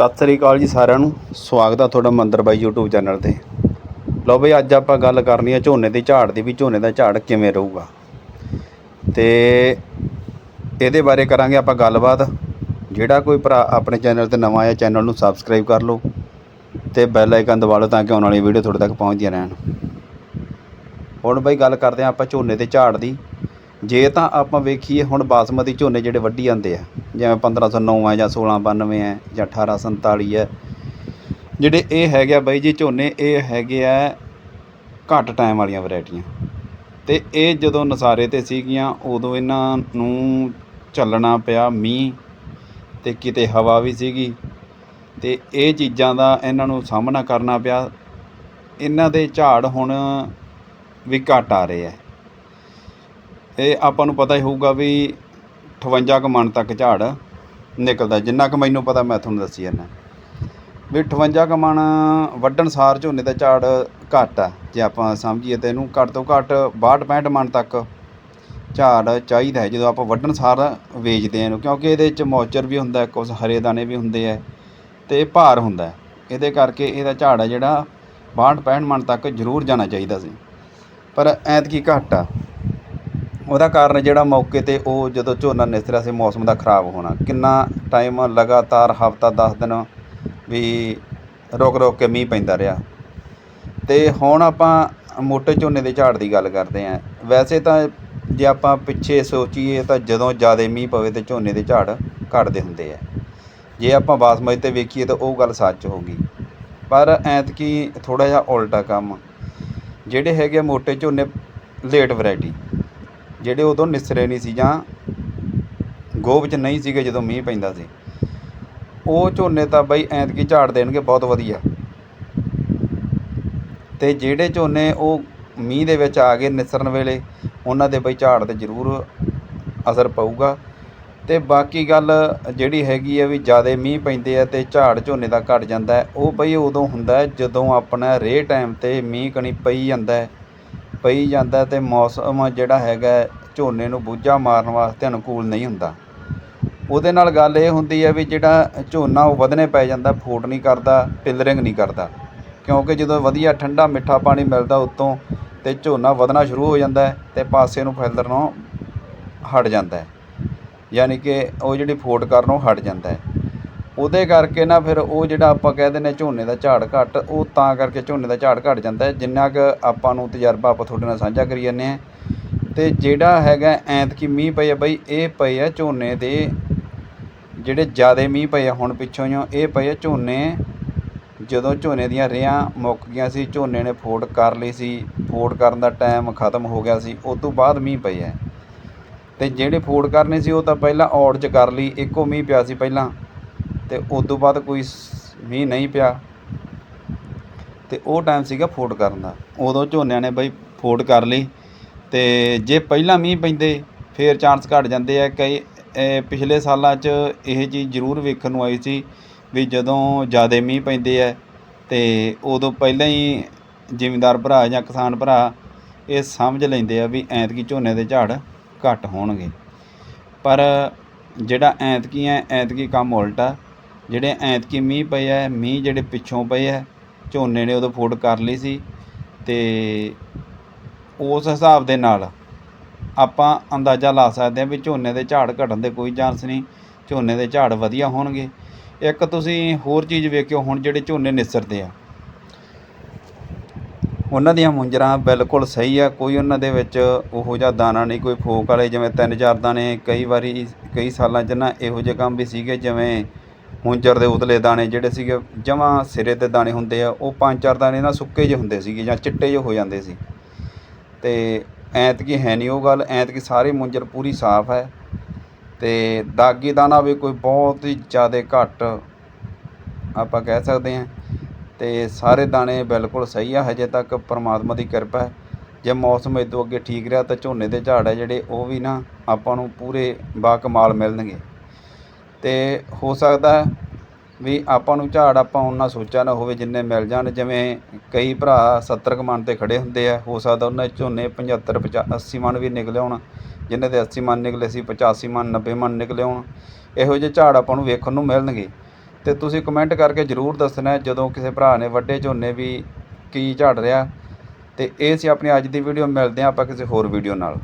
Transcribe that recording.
ਸਤਿ ਸ੍ਰੀ ਅਕਾਲ ਜੀ ਸਾਰਿਆਂ ਨੂੰ। ਸਵਾਗਤ ਆ ਤੁਹਾਡਾ ਮੰਦਰ ਬਾਈ YouTube ਚੈਨਲ ਤੇ। ਲਓ ਬਈ, ਅੱਜ ਆਪਾਂ ਗੱਲ ਕਰਨੀ ਹੈ ਝੋਨੇ ਦੀ ਝਾੜ ਦੀ, ਵੀ ਝੋਨੇ ਦਾ ਝਾੜ ਕਿਵੇਂ ਰਹੂਗਾ। ਤੇ ਇਹਦੇ ਬਾਰੇ ਕਰਾਂਗੇ ਆਪਾਂ ਗੱਲਬਾਤ। ਜਿਹੜਾ ਕੋਈ ਭਰਾ ਆਪਣੇ ਚੈਨਲ ਤੇ ਨਵਾਂ ਆਇਆ, ਚੈਨਲ ਨੂੰ ਸਬਸਕ੍ਰਾਈਬ ਕਰ ਲਓ ਤੇ ਬੈਲ ਆਈਕਨ ਦਬਾ ਲਓ ਤਾਂ ਕਿ ਆਉਣ ਵਾਲੀ ਵੀਡੀਓ ਤੁਹਾਡੇ ਤੱਕ ਪਹੁੰਚਦੀਆਂ ਰਹਿਣ। ਹੁਣ ਬਈ, ਗੱਲ ਕਰਦੇ ਹਾਂ ਆਪਾਂ ਝੋਨੇ ਦੇ ਝਾੜ ਦੀ। ਜੇ ਤਾਂ ਆਪਾਂ ਵੇਖੀਏ ਹੁਣ ਬਾਸਮਤੀ ਝੋਨੇ ਜਿਹੜੇ ਵੱਢੀ ਜਾਂਦੇ ਆ, ਜਿਵੇਂ 1509 ਹੈ ਜਾਂ 1692 ਹੈ ਜਾਂ 1847 ਹੈ ਜਿਹੜੇ ਇਹ ਹੈਗੇ ਆ ਬਾਈ ਜੀ ਝੋਨੇ, ਇਹ ਹੈਗੇ ਆ ਘੱਟ ਟਾਈਮ ਵਾਲੀਆਂ ਵੈਰਾਈਟੀਆਂ। ਤੇ ਇਹ ਜਦੋਂ ਨਸਾਰੇ ਤੇ ਸੀਗੀਆਂ, ਉਦੋਂ ਇਹਨਾਂ ਨੂੰ ਚੱਲਣਾ ਪਿਆ ਮੀਂਹ ਤੇ ਕਿਤੇ ਹਵਾ ਵੀ ਸੀਗੀ। ਤੇ ਇਹ ਚੀਜ਼ਾਂ ਦਾ ਇਹਨਾਂ ਨੂੰ ਸਾਹਮਣਾ ਕਰਨਾ ਪਿਆ। ਇਹਨਾਂ ਦੇ ਝਾੜ ਹੁਣ ਵੀ ਘੱਟ ਆ ਰਹੇ ਆ। ਇਹ ਆਪਾਂ ਨੂੰ ਪਤਾ ਹੀ ਹੋਊਗਾ ਵੀ 58 ਕੁ ਮਣ ਤੱਕ ਝਾੜ ਨਿਕਲਦਾ। ਜਿੰਨਾ ਕੁ ਮੈਨੂੰ ਪਤਾ, ਮੈਂ ਤੁਹਾਨੂੰ ਦੱਸੀ ਜਾਂਦਾ। ਵੀ 58 ਕੁ ਮਣ ਵੱਢਣ ਸਾਰ ਝੋਨੇ ਦਾ ਝਾੜ ਘੱਟ ਆ, ਜੇ ਆਪਾਂ ਸਮਝੀਏ ਤੇ ਇਹਨੂੰ ਘੱਟ ਤੋਂ ਘੱਟ 62 65 ਮਣ ਤੱਕ ਝਾੜ ਚਾਹੀਦਾ ਹੈ, ਜਦੋਂ ਆਪਾਂ ਵੱਢਣ ਸਾਰ ਵੇਚਦੇ ਆ ਇਹਨੂੰ। ਕਿਉਂਕਿ ਇਹਦੇ ਵਿੱਚ ਮੌਇਸਚਰ ਵੀ ਹੁੰਦਾ ਕੁਝ ਹਰੇ ਦਾਣੇ ਵੀ ਹੁੰਦੇ ਆ ਤੇ ਭਾਰ ਹੁੰਦਾ ਇਹਦੇ ਕਰਕੇ ਇਹਦਾ ਝਾੜ ਆ ਜਿਹੜਾ 62 65 ਮਣ ਤੱਕ ਜ਼ਰੂਰ ਜਾਣਾ ਚਾਹੀਦਾ ਸੀ। ਪਰ ਐਤਕੀ ਘੱਟ ਆ। ਉਹਦਾ ਕਾਰਨ ਜਿਹੜਾ ਮੌਕੇ ਤੇ ਉਹ ਜਦੋਂ ਝੋਨਾ ਨਿਸਰਿਆ ਸੀ, ਮੌਸਮ ਦਾ ਖਰਾਬ ਹੋਣਾ। ਕਿੰਨਾ ਟਾਈਮ ਲਗਾਤਾਰ ਹਫਤਾ 10 ਦਿਨ ਵੀ ਰੁਕ ਰੁਕ ਕੇ ਮੀਂਹ ਪੈਂਦਾ ਰਿਹਾ। ਤੇ ਹੁਣ ਆਪਾਂ ਮੋਟੇ ਝੋਨੇ ਦੇ ਝਾੜ ਦੀ ਗੱਲ ਕਰਦੇ ਆਂ ਵੈਸੇ ਤਾਂ ਜੇ ਆਪਾਂ ਪਿੱਛੇ ਸੋਚੀਏ ਤਾਂ ਜਦੋਂ ਜ਼ਿਆਦਾ ਮੀਂਹ ਪਵੇ ਤੇ ਝੋਨੇ ਦੇ ਝਾੜ ਘਟਦੇ ਹੁੰਦੇ ਆ। ਜੇ ਆਪਾਂ ਬਾਸਮਤੀ ਤੇ ਵੇਖੀਏ ਤਾਂ ਉਹ ਗੱਲ ਸੱਚ ਹੋਗੀ ਪਰ ਐਤਕੀ ਥੋੜਾ ਜਿਹਾ ਉਲਟਾ ਕੰਮ। ਜਿਹੜੇ ਹੈਗੇ ਆ ਮੋਟੇ ਝੋਨੇ ਲੇਟ ਵੈਰਾਈਟੀ ਜਿਹੜੇ ਉਦੋਂ ਨਿਸਰੇ ਨਹੀਂ ਸੀ ਜਾਂ ਗੋਭ 'ਚ ਨਹੀਂ ਸੀਗੇ ਜਦੋਂ ਮੀਂਹ ਪੈਂਦਾ ਸੀ। ਉਹ ਝੋਨੇ ਤਾਂ ਬਈ ਐਤਕੀ ਝਾੜ ਦੇਣਗੇ, ਬਹੁਤ ਵਧੀਆ। ਤੇ ਜਿਹੜੇ ਝੋਨੇ ਉਹ ਮੀਂਹ ਦੇ ਵਿੱਚ ਆ ਗਏ ਨਿਸਰਨ ਵੇਲੇ, ਉਹਨਾਂ ਦੇ ਬਈ ਝਾੜ ਤੇ ਜ਼ਰੂਰ ਅਸਰ ਪਊਗਾ। ਤੇ ਬਾਕੀ ਗੱਲ ਜਿਹੜੀ ਹੈਗੀ ਆ ਵੀ ਜ਼ਿਆਦਾ ਮੀਂਹ ਪੈਂਦੇ ਆ ਤੇ ਝਾੜ ਝੋਨੇ ਦਾ ਘਟ ਜਾਂਦਾ ਉਹ ਬਈ ਉਦੋਂ ਹੁੰਦਾ ਜਦੋਂ ਆਪਣਾ ਰੇ ਟਾਈਮ ਤੇ ਮੀਂਹ ਕਣੀ ਪਈ ਜਾਂਦਾ ਪਈ ਜਾਂਦਾ ਅਤੇ ਮੌਸਮ ਜਿਹੜਾ ਹੈਗਾ ਝੋਨੇ ਨੂੰ ਬੂਝਾ ਮਾਰਨ ਵਾਸਤੇ ਅਨੁਕੂਲ ਨਹੀਂ ਹੁੰਦਾ। ਉਹਦੇ ਨਾਲ ਗੱਲ ਇਹ ਹੁੰਦੀ ਹੈ ਵੀ ਜਿਹੜਾ ਝੋਨਾ ਉਹ ਵਧਨੇ ਪੈ ਜਾਂਦਾ, ਫੋਟ ਨਹੀਂ ਕਰਦਾ ਪਿਲਰਿੰਗ ਨਹੀਂ ਕਰਦਾ। ਕਿਉਂਕਿ ਜਦੋਂ ਵਧੀਆ ਠੰਡਾ ਮਿੱਠਾ ਪਾਣੀ ਮਿਲਦਾ ਉੱਤੋਂ ਤੇ ਝੋਨਾ ਵਧਣਾ ਸ਼ੁਰੂ ਹੋ ਜਾਂਦਾ ਹੈ ਤੇ ਪਾਸੇ ਨੂੰ ਫੈਲਰਨੋਂ ਹਟ ਜਾਂਦਾ ਯਾਨੀ ਕਿ ਉਹ ਜਿਹੜੀ ਫੋਟ ਕਰਨੋਂ ਹਟ ਜਾਂਦਾ ਉਹਦੇ ਕਰਕੇ ਨਾ ਫਿਰ ਉਹ ਜਿਹੜਾ ਆਪਾਂ ਕਹਿ ਦਿੰਦੇ ਝੋਨੇ ਦਾ ਝਾੜ ਘੱਟ, ਉਹ ਤਾਂ ਕਰਕੇ ਝੋਨੇ ਦਾ ਝਾੜ ਘੱਟ ਜਾਂਦਾ ਜਿੰਨਾ ਕੁ ਆਪਾਂ ਨੂੰ ਤਜਰਬਾ ਆਪਾਂ ਤੁਹਾਡੇ ਨਾਲ ਸਾਂਝਾ ਕਰੀ ਜਾਂਦੇ ਆ ਤੇ ਜਿਹੜਾ ਹੈਗਾ ਐਂਤਕੀ ਮੀਂਹ ਪਏ ਆ ਬਈ, ਇਹ ਪਏ ਆ ਝੋਨੇ ਦੇ ਜਿਹੜੇ ਜ਼ਿਆਦਾ ਮੀਂਹ ਪਏ ਆ ਹੁਣ ਪਿੱਛੋਂ ਹੀ ਇਹ ਪਏ ਆ ਝੋਨੇ। ਜਦੋਂ ਝੋਨੇ ਦੀਆਂ ਰੇਹਾਂ ਮੁੱਕ ਗਈਆਂ ਸੀ, ਝੋਨੇ ਨੇ ਫੋੜ ਕਰ ਲਈ ਸੀ। ਫੋੜ ਕਰਨ ਦਾ ਟਾਈਮ ਖਤਮ ਹੋ ਗਿਆ ਸੀ, ਉਸ ਤੋਂ ਬਾਅਦ ਮੀਂਹ ਪਏ ਆ। ਤੇ ਜਿਹੜੇ ਫੋੜ ਕਰਨੇ ਸੀ, ਉਹ ਤਾਂ ਪਹਿਲਾਂ ਔੜ 'ਚ ਕਰ ਲਈ, ਇੱਕੋ ਮੀਂਹ ਪਿਆ ਸੀ ਪਹਿਲਾਂ। ਤੇ ਉਸ ਤੋਂ ਬਾਅਦ ਕੋਈ ਸ- ਮੀਂਹ ਨਹੀਂ ਪਿਆ। ਤੇ ਉਹ ਟਾਈਮ ਸੀਗਾ ਫੋਟ ਕਰਨ ਦਾ। ਉਦੋਂ ਝੋਨਿਆਂ ਨੇ ਬਈ ਫੋਟ ਕਰ ਲਈ। ਤੇ ਜੇ ਪਹਿਲਾਂ ਮੀਂਹ ਪੈਂਦੇ, ਫੇਰ ਚਾਂਸ ਘਟ ਜਾਂਦੇ ਆ। ਕਈ ਪਿਛਲੇ ਸਾਲਾਂ 'ਚ ਇਹ ਚੀਜ਼ ਜ਼ਰੂਰ ਵੇਖਣ ਨੂੰ ਆਈ ਸੀ ਵੀ ਜਦੋਂ ਜ਼ਿਆਦਾ ਮੀਂਹ ਪੈਂਦੇ ਆ ਤੇ ਉਦੋਂ ਪਹਿਲਾਂ ਹੀ ਜ਼ਿਮੀਂਦਾਰ ਭਰਾ ਜਾਂ ਕਿਸਾਨ ਭਰਾ ਇਹ ਸਮਝ ਲੈਂਦੇ ਆ ਵੀ ਐਤਕੀ ਝੋਨੇ ਦੇ ਝਾੜ ਘੱਟ ਹੋਣਗੇ। ਪਰ ਜਿਹੜਾ ਐਤਕੀ ਹੈ, ਐਤਕੀ ਕੰਮ ਉਲਟਾ। ਜਿਹੜੇ ਐਤਕੀ ਮੀਂਹ ਪਏ ਆ, ਮੀਂਹ ਜਿਹੜੇ ਪਿੱਛੋਂ ਪਏ ਆ, ਝੋਨੇ ਨੇ ਉਦੋਂ ਫੋਟ ਕਰ ਲਈ ਸੀ ਤੇ ਉਸ ਹਿਸਾਬ ਦੇ ਨਾਲ ਆਪਾਂ ਅੰਦਾਜ਼ਾ ਲਾ ਸਕਦੇ ਹਾਂ ਵੀ ਝੋਨੇ ਦੇ ਝਾੜ ਘਟਣ ਦੇ ਕੋਈ ਚਾਂਸ ਨਹੀਂ, ਝੋਨੇ ਦੇ ਝਾੜ ਵਧੀਆ ਹੋਣਗੇ। ਇੱਕ ਤੁਸੀਂ ਹੋਰ ਚੀਜ਼ ਵੇਖਿਓ, ਹੁਣ ਜਿਹੜੇ ਝੋਨੇ ਨਿਸਰਦੇ ਆ। ਉਹਨਾਂ ਦੀਆਂ ਮੁੰਜਰਾਂ ਬਿਲਕੁਲ ਸਹੀ ਆ, ਕੋਈ ਉਹਨਾਂ ਦੇ ਵਿੱਚ ਉਹੋ ਜਿਹਾ ਦਾਣਾ ਨਹੀਂ, ਕੋਈ ਫੋਕ ਵਾਲੇ ਜਿਵੇਂ ਤਿੰਨ ਚਾਰ ਦਾਣੇ, ਕਈ ਵਾਰੀ ਕਈ ਸਾਲਾਂ 'ਚ ਨਾ ਇਹੋ ਜਿਹੇ ਕੰਮ ਵੀ ਸੀਗੇ, ਜਿਵੇਂ ਮੁੰਜਰ ਦੇ ਉਤਲੇ ਦਾਣੇ ਜਿਹੜੇ ਸੀਗੇ, ਜਮਾਂ ਸਿਰੇ ਦੇ ਦਾਣੇ ਹੁੰਦੇ ਆ, ਉਹ ਪੰਜ ਚਾਰ ਦਾਣੇ ਨਾ ਸੁੱਕੇ ਜਿਹੇ ਹੁੰਦੇ ਸੀਗੇ ਜਾਂ ਚਿੱਟੇ ਜਿਹੇ ਹੋ ਜਾਂਦੇ ਸੀ। ਤੇ ਐਤਕੀ ਹੈ ਨਹੀਂ ਉਹ ਗੱਲ, ਐਤਕੀ ਸਾਰੀ ਮੁੰਜਰ ਪੂਰੀ ਸਾਫ਼ ਹੈ। ਤੇ ਦਾਗੀ ਦਾਣਾ ਵੀ ਕੋਈ ਬਹੁਤ ਹੀ ਜ਼ਿਆਦਾ ਘੱਟ ਆਪਾਂ ਕਹਿ ਸਕਦੇ ਹਾਂ। ਤੇ ਸਾਰੇ ਦਾਣੇ ਬਿਲਕੁਲ ਸਹੀ ਆ, ਹਜੇ ਤੱਕ ਪਰਮਾਤਮਾ ਦੀ ਕਿਰਪਾ ਹੈ। ਜੇ ਮੌਸਮ ਇਦੋਂ ਅੱਗੇ ਠੀਕ ਰਿਹਾ ਤਾਂ ਝੋਨੇ ਦੇ ਝਾੜ ਹੈ ਜਿਹੜੇ, ਉਹ ਵੀ ਨਾ ਆਪਾਂ ਨੂੰ ਪੂਰੇ ਬਾਕਮਾਲ ਮਿਲਣਗੇ। ਅਤੇ ਹੋ ਸਕਦਾ ਵੀ ਆਪਾਂ ਨੂੰ ਝਾੜ ਆਪਾਂ ਉਹਨਾਂ ਸੋਚਿਆ ਨਾ ਹੋਵੇ ਜਿੰਨੇ ਮਿਲ ਜਾਣ, ਜਿਵੇਂ ਕਈ ਭਰਾ 70 ਕੁ ਮਣ ਤੇ ਖੜ੍ਹੇ ਹੁੰਦੇ ਆ, ਹੋ ਸਕਦਾ ਉਹਨਾਂ ਦੇ ਝੋਨੇ 75 ਪਚਾ 80 ਮਣ ਵੀ ਨਿਕਲੇ ਹੋਣ ਜਿਨ੍ਹਾਂ ਦੇ 80 ਮਣ ਨਿਕਲੇ ਸੀ 85 ਮਣ 90 ਮਣ ਨਿਕਲੇ ਹੋਣ, ਇਹੋ ਜਿਹੇ ਝਾੜ ਆਪਾਂ ਨੂੰ ਵੇਖਣ ਨੂੰ ਮਿਲਣਗੇ। ਅਤੇ ਤੁਸੀਂ ਕਮੈਂਟ ਕਰਕੇ ਜਰੂਰ ਦੱਸਣਾ ਜਦੋਂ ਕਿਸੇ ਭਰਾ ਨੇ ਵੱਡੇ ਝੋਨੇ ਵੀ ਕੀ ਝਾੜ ਰਿਹਾ। ਅਤੇ ਇਹ ਸੀ ਆਪਣੀ ਅੱਜ ਦੀ ਵੀਡੀਓ ਮਿਲਦੇ ਹਾਂ ਆਪਾਂ ਕਿਸੇ ਹੋਰ ਵੀਡੀਓ ਨਾਲ।